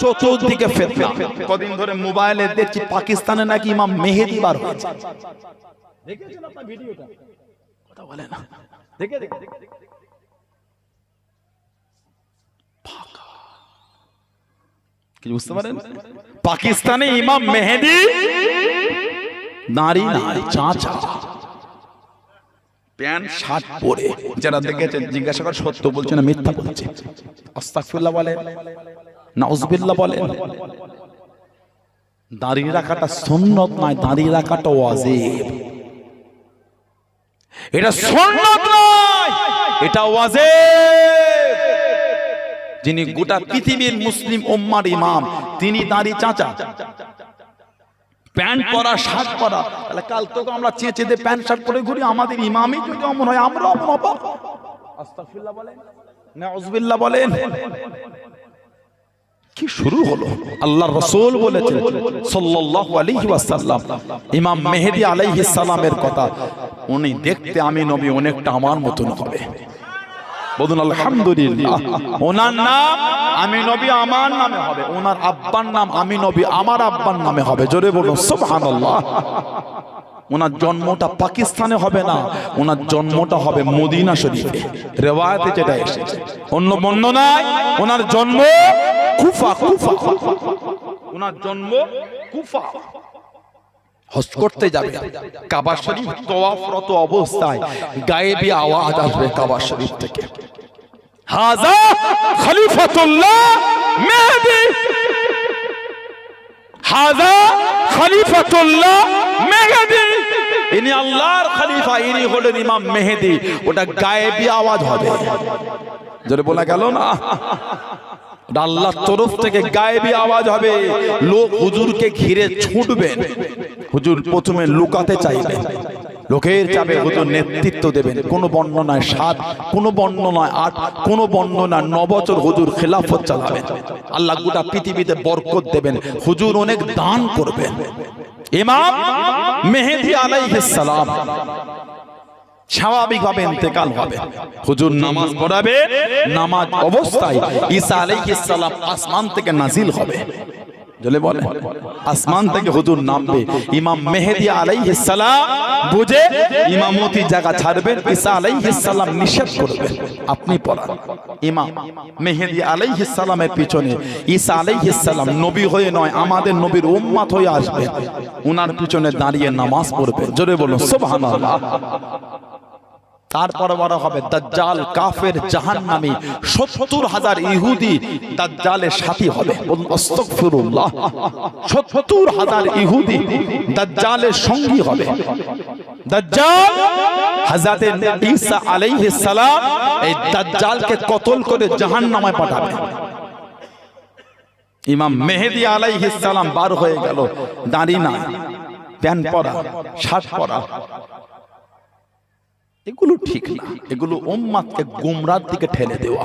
চতুর্দিকে ফেতনা। কদিন ধরে মোবাইলে দেখছি পাকিস্তানে নাকি ইমাম মেহেদি বার হয়েছে। দেখেছেন আপনার ভিডিওটা? কথা বলে না। দেখে দেখে বুঝতে পারেন? পাকিস্তানে ইমাম মেহেদি? নারী নারী চাচা। প্যান্ট শার্ট পরে। যারা দেখেছেন জিজ্ঞাসা করে সত্য বলছে না মিথ্যা বলছে? আস্তাগফিরুল্লাহ বলে। নাউজুবিল্লাহ বলে দাঁড়িয়ে রাখাটা সুন্নত নয়, দাঁড়িয়ে রাখাটা ওয়াজিব। এটা সুন্নত নয়, এটা ওয়াজিব। যিনি গোটা পৃথিবীর মুসলিম উম্মার ইমাম, তিনি দাঁড়ি চাচা, প্যান্ট পরা, শার্ট পরা, তাহলে কাল তোকে আমরা চেঁচে দিয়ে প্যান্ট, শার্ট পরে ঘুরি, আমাদের ইমামই যদি অমন হয় আমরা অমন হব। আস্তাগফিরুল্লাহ বলেন, নাউজুবিল্লাহ বলেন। কি শুরু হলো? আল্লাহ রসুল বলেছেন, সাল্লাল্লাহু আলাইহি ওয়াসাল্লাম, ইমাম মেহেদি আলাইহিস সালামের কথা, উনি দেখতে আমি নবী, অনেকটা আমার মতন হবে। বলুন, আলহামদুলিল্লাহ। ওনার নাম আমি নবী, আমার নামে হবে। ওনার আব্বার নাম আমি নবী, আমার আব্বার নামে হবে। জোরে বলুন, সুবহানাল্লাহ। ওনার জন্মটা পাকিস্তানে হবে না, ওনার জন্মটা হবে মদিনা শরীফে। রেওয়ায়তে যেটা এসেছে। অন্য বর্ণনায় ওনার জন্ম কুফা কুফা ওনার জন্ম কুফা। হজ করতে যাবে। কাবা শরীফ তোয়াফরত অবস্থায় গায়েবী আওয়াজ আসবে কাবা শরীফ থেকে। হাজা খলিফাতুল্লাহ মেহেদি। হাজা খলিফাতুল্লাহ মেহেদি। ইনি আল্লাহর খলিফা ইনি হলেন ইমাম মেহেদি। ওটা গায়েবী আওয়াজ হবে। জোরে বলা গেল না? আল্লাহর তরফ থেকে গায়েবী আওয়াজ হবে। লোক হুজুরকে ঘিরে ছুটবেন। হুজুর প্রথমে লুকাতে চাইবেন। লোকের চাবে হুজুর নেতৃত্ব দেবেন। কোন বর্ণনায় সাত কোন বর্ণনায় আট কোন বর্ণনায় ন বছর হুজুর খেলাফত চালাবেন। আল্লাহ গোটা পৃথিবীতে বরকত দেবেন। হুজুর অনেক দান করবেন। ইমাম মেহেদি আলাইহিস সালাম। ইন্তেকাল হবে। হুজুর নামাজ পড়াবে, নামাজ অবস্থায় ঈসা আসমান থেকে হবে। আসমান থেকে হুজুর নামবে। ইমাম ইমামতি জায়গা ছাড়বেন ঈসা নিষেধ করবেন আপনি পড়ান। ইমাম মেহেদি আলাইহিস সালামের পিছনে, ঈসা আলাইহিস সালাম নবী হয়ে নয়, আমাদের নবীর উম্মত হয়ে আসবেন উনার পিছনে দাঁড়িয়ে নামাজ পড়বেন জোরে বলুন, সুবহানাল্লাহ। তারপরে বড় হবে, দাজ্জাল কাফের জাহান্নামী সত্তর হাজার ইহুদি দাজ্জালের সাথী হবে। সত্তর হাজার ইহুদি দাজ্জালের সঙ্গী হবে। দাজ্জাল ঈসা আলাইহিস সালাম এই দাজ্জালকে কতল করে জাহান্নামে পাঠাবে। ইমাম মেহেদি আলাইহিস সালাম বার হয়ে গেল, দাঁড়ি না প্যান্ট পরা, শার্ট পরা। এগুলো ঠিক না, এগুলো উম্মাদকে গুমরার দিকে ঠেলে দেওয়া।